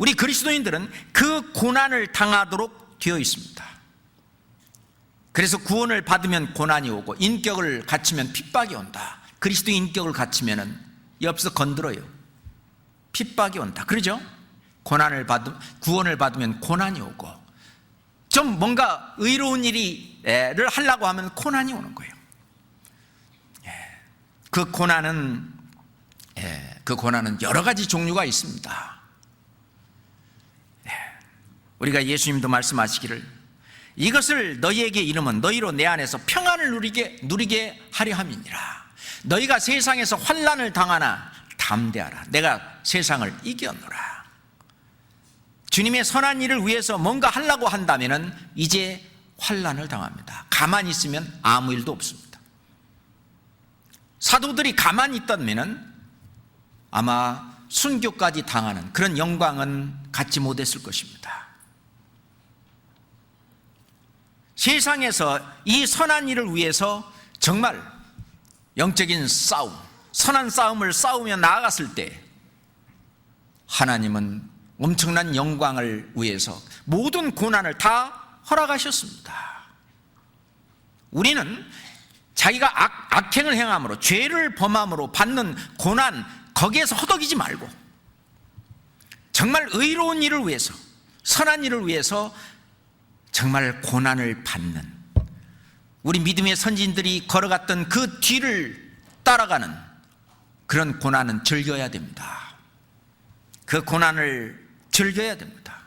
우리 그리스도인들은 그 고난을 당하도록 되어 있습니다. 그래서 구원을 받으면 고난이 오고 인격을 갖추면 핍박이 온다. 그리스도 인격을 갖추면은 옆에서 건드려요. 핍박이 온다. 그러죠? 고난을 받으 구원을 받으면 고난이 오고 좀 뭔가 의로운 일이를 하려고 하면 고난이 오는 거예요. 예. 그 고난은 예, 그 고난은 여러 가지 종류가 있습니다. 예. 우리가 예수님도 말씀하시기를 이것을 너희에게 이름은 너희로 내 안에서 평안을 누리게 누리게 하려 함이니라. 너희가 세상에서 환난을 당하나 담대하라. 내가 세상을 이겨노라. 주님의 선한 일을 위해서 뭔가 하려고 한다면은 이제 환난을 당합니다. 가만히 있으면 아무 일도 없습니다. 사도들이 가만히 있다면은 아마 순교까지 당하는 그런 영광은 갖지 못했을 것입니다. 세상에서 이 선한 일을 위해서 정말 영적인 싸움, 선한 싸움을 싸우며 나아갔을 때 하나님은 엄청난 영광을 위해서 모든 고난을 다 허락하셨습니다. 우리는 자기가 악, 악행을 행함으로 죄를 범함으로 받는 고난 거기에서 허덕이지 말고 정말 의로운 일을 위해서 선한 일을 위해서 정말 고난을 받는 우리 믿음의 선진들이 걸어갔던 그 뒤를 따라가는 그런 고난은 즐겨야 됩니다. 그 고난을 즐겨야 됩니다.